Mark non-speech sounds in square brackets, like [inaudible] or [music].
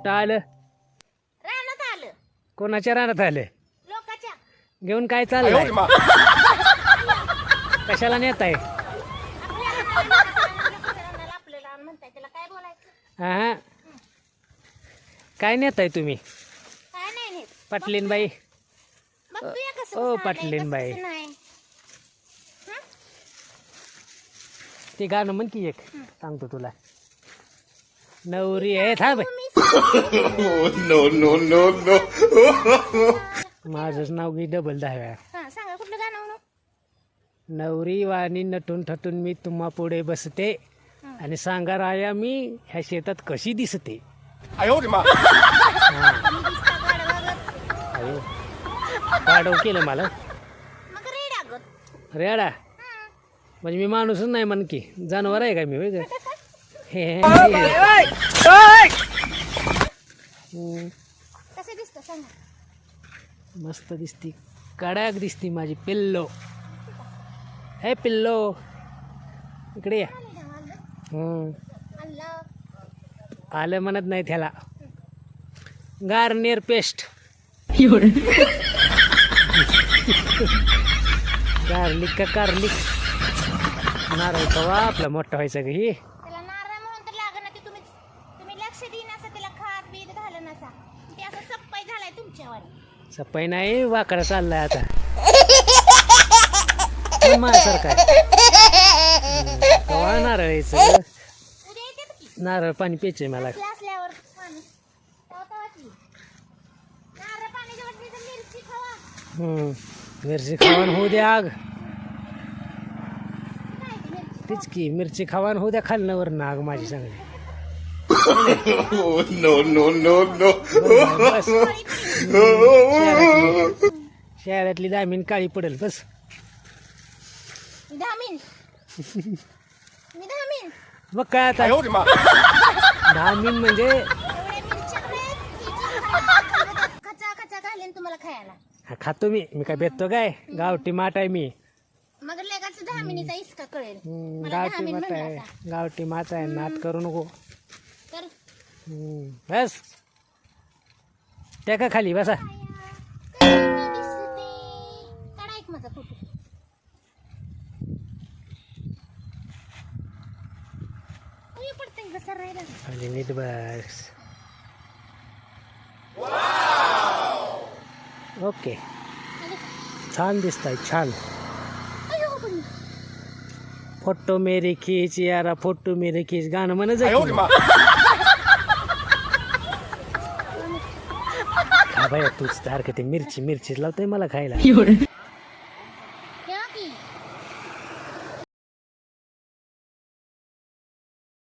कुठं आलं? रानात आलं. कोणाच्या रानात आलं? लोकाच्या. घेऊन काय चाललंय? कशाला नेत आहे आपल्याला आपलं रान म्हणताय त्याला काय बोलायचं हा. काय नेत आहे तुम्ही? काय नाही नेत. पाटलीन बाई मग तू या कसं ओ, कसं पाटलीन बाई. कसं नाही. ते गाणं म्हण की एक. सांगतो तुला. नवरी आहे थांब. नो नो नो नो माझंच नाव घे डबल दहाव्या. नवरी वाणी नटून ठटून मी तुम्हा पुढे बसते. आणि सांगा राया मी ह्या शेतात कशी दिसते? अयो पाडव केलं मला. रेडा म्हणजे मी माणूसच नाही म्हण की. जनावर आहे का मी होय का? हे हम्म, सांगा मस्त दिसती. कडाक दिसती माझी पिल्लो. हे पिल्लो. इकडे या. आलं म्हणत नाही त्याला गार्नियर पेस्ट. गार्लिक का गार्लिक नारळ कवा आपला मोठा व्हायचा का ही त्याला नारळ म्हणून तर लागण ते तुम्ही तुम्ही देईन असं त्याला खात बीत ते असं सप्पाई झालाय तुमच्यावर. नाही वाकडा चाललाय आता. [laughs] कवा उद्या की नारळ पाणी प्यायचंय मला. असल्या असल्यावर पाणी. तेव्हा तेव्हा की. नारळ पाणी जेवढ तर मिरची खावा. हम्म, मिरची खावान होऊ द्या आग. काय ती मिरची तीच की मिरची खावान होऊ द्या खालनावर नाग माझी चांगली [laughs] no, no, no, no. शहरातली दामिन काळी पडेल बस. मग काय आता? दामिन म्हणजे खातो मी. मी काय भेटतो काय? गावठी माठ आहे मी. गावठी धामीन माठ आहे. गावठी माठ आहे. नाट करू नको. बस. टेका खाली बसा. खाली नीट बस. ओके. छान दिसताय छान. फोटो मेरे खीच यारा फोटो मेरे खीच. गाणं म्हणत बाया तूच सारखं ते मिरची मिरचीच लावतोय मला खायला.